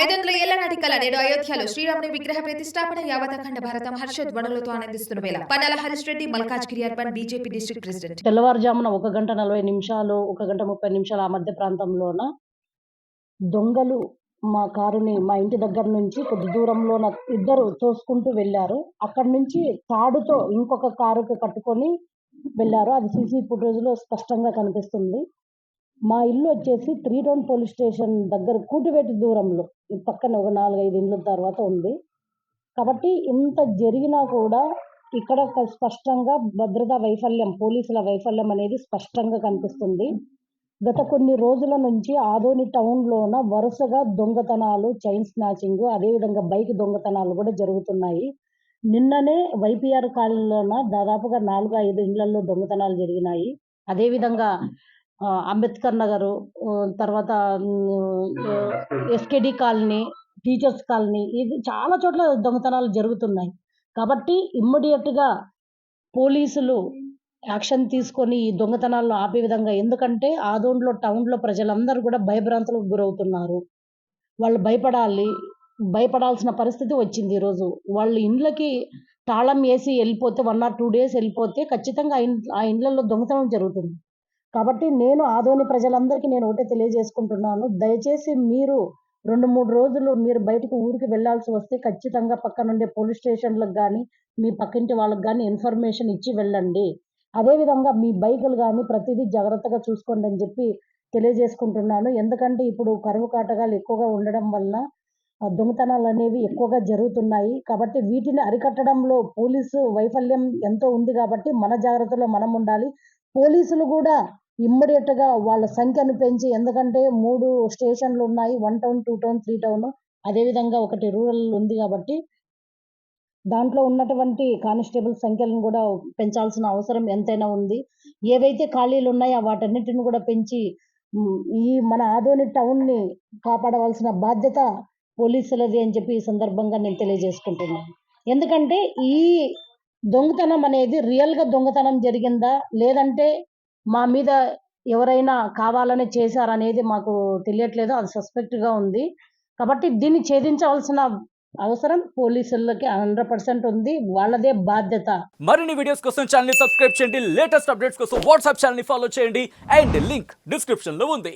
ఐదు వందల ఏళ్ళ నాటి కళ నేడు అయోధ్యలో శ్రీరాముని విగ్రహ ప్రతిష్టాపన యావత్ అఖండ భారతం హర్షధ్వనులతో ఆనందిస్తున్న వేళ Pannala Harish Reddy Malkajgiri urban BJP district president. తెల్లవారుజామున ఒక గంట నలభై నిమిషాలు ఒక గంట ముప్పై నిమిషాలు ఆ మధ్య ప్రాంతంలోన దొంగలు మా కారుని మా ఇంటి దగ్గర నుంచి కొద్ది దూరంలోన ఇద్దరు తోసుకుంటూ వెళ్ళారు. అక్కడి నుంచి తాడుతో ఇంకొక కారుకి కట్టుకొని వెళ్ళారు. అది సీసీ ఫుటేజ్లో స్పష్టంగా కనిపిస్తుంది. మా ఇల్లు వచ్చేసి త్రీ టౌన్ పోలీస్ స్టేషన్ దగ్గర కూటివేటి దూరంలో. ఈ పక్కన ఒక నాలుగైదు ఇండ్ల తర్వాత ఉంది. కాబట్టి ఇంత జరిగినా కూడా ఇక్కడ ఒక స్పష్టంగా భద్రతా వైఫల్యం పోలీసుల వైఫల్యం అనేది స్పష్టంగా కనిపిస్తుంది. గత కొన్ని రోజుల నుంచి ఆదోని టౌన్లోన వరుసగా దొంగతనాలు చైన్ స్నాచింగ్ అదేవిధంగా బైక్ దొంగతనాలు కూడా జరుగుతున్నాయి. నిన్ననే వైపీఆర్ కాలనీలోన దాదాపుగా నాలుగు ఐదు ఇండ్లలో దొంగతనాలు జరిగినాయి. అదేవిధంగా అంబేద్కర్ నగరు తర్వాత ఎస్కేడి కాలనీ టీచర్స్ కాలనీ ఇది చాలా చోట్ల దొంగతనాలు జరుగుతున్నాయి. కాబట్టి ఇమ్మీడియట్గా పోలీసులు యాక్షన్ తీసుకొని ఈ దొంగతనాలను ఆపే విధంగా ఎందుకంటే ఆదోన్లో టౌన్లో ప్రజలందరూ కూడా భయభ్రాంతులకు గురవుతున్నారు. వాళ్ళు భయపడాలి భయపడాల్సిన పరిస్థితి వచ్చింది ఈరోజు. వాళ్ళు ఇండ్లకి తాళం వేసి వెళ్ళిపోతే వన్ ఆర్ టూ డేస్ వెళ్ళిపోతే ఖచ్చితంగా ఆ ఇండ్లలో దొంగతనం జరుగుతుంది. కాబట్టి నేను ఆదోని ప్రజలందరికీ నేను ఒకటే తెలియజేసుకుంటున్నాను. దయచేసి మీరు రెండు మూడు రోజులు మీరు బయటకు ఊరికి వెళ్ళాల్సి వస్తే ఖచ్చితంగా పక్కనుండే పోలీస్ స్టేషన్లకు కానీ మీ పక్కింటి వాళ్ళకి కానీ ఇన్ఫర్మేషన్ ఇచ్చి వెళ్ళండి. అదేవిధంగా మీ బైకులు కానీ ప్రతిదీ జాగ్రత్తగా చూసుకోండి అని చెప్పి తెలియజేసుకుంటున్నాను. ఎందుకంటే ఇప్పుడు కరువు కాటకాలు ఎక్కువగా ఉండడం వల్ల దొంగతనాలు అనేవి ఎక్కువగా జరుగుతున్నాయి. కాబట్టి వీటిని అరికట్టడంలో పోలీసు వైఫల్యం ఎంతో ఉంది కాబట్టి మన జాగ్రత్తలో మనం ఉండాలి. పోలీసులు కూడా ఇమ్మీడియట్గా వాళ్ళ సంఖ్యను పెంచి ఎందుకంటే మూడు స్టేషన్లు ఉన్నాయి one town two town three town. అదేవిధంగా ఒకటి రూరల్ ఉంది కాబట్టి దాంట్లో ఉన్నటువంటి కానిస్టేబుల్ సంఖ్యలను కూడా పెంచాల్సిన అవసరం ఎంతైనా ఉంది. ఏవైతే ఖాళీలు ఉన్నాయో వాటన్నిటిని కూడా పెంచి ఈ మన ఆదోని టౌన్ని కాపాడవలసిన బాధ్యత పోలీసులది అని చెప్పి ఈ సందర్భంగా నేను తెలియజేసుకుంటున్నాను. ఎందుకంటే ఈ దొంగతనం అనేది రియల్గా దొంగతనం జరిగిందా? లేదంటే మా మీద ఎవరైనా కావాలని చేశారనేది మాకు తెలియట్లేదు. అది సస్పెక్ట్గా ఉంది. కాబట్టి దీన్ని ఛేదించవలసిన అవసరం పోలీసులకి హండ్రెడ్ పర్సెంట్ ఉంది. వాళ్ళదే బాధ్యత. మరిన్ని వీడియోస్ కోసం ఛానల్ సబ్స్క్రైబ్ చేయండి. లేటెస్ట్ అప్డేట్స్ కోసం వాట్సాప్ ఛానల్ని ఫాలో చేయండి. అండ్ లింక్ డిస్క్రిప్షన్లో ఉంది.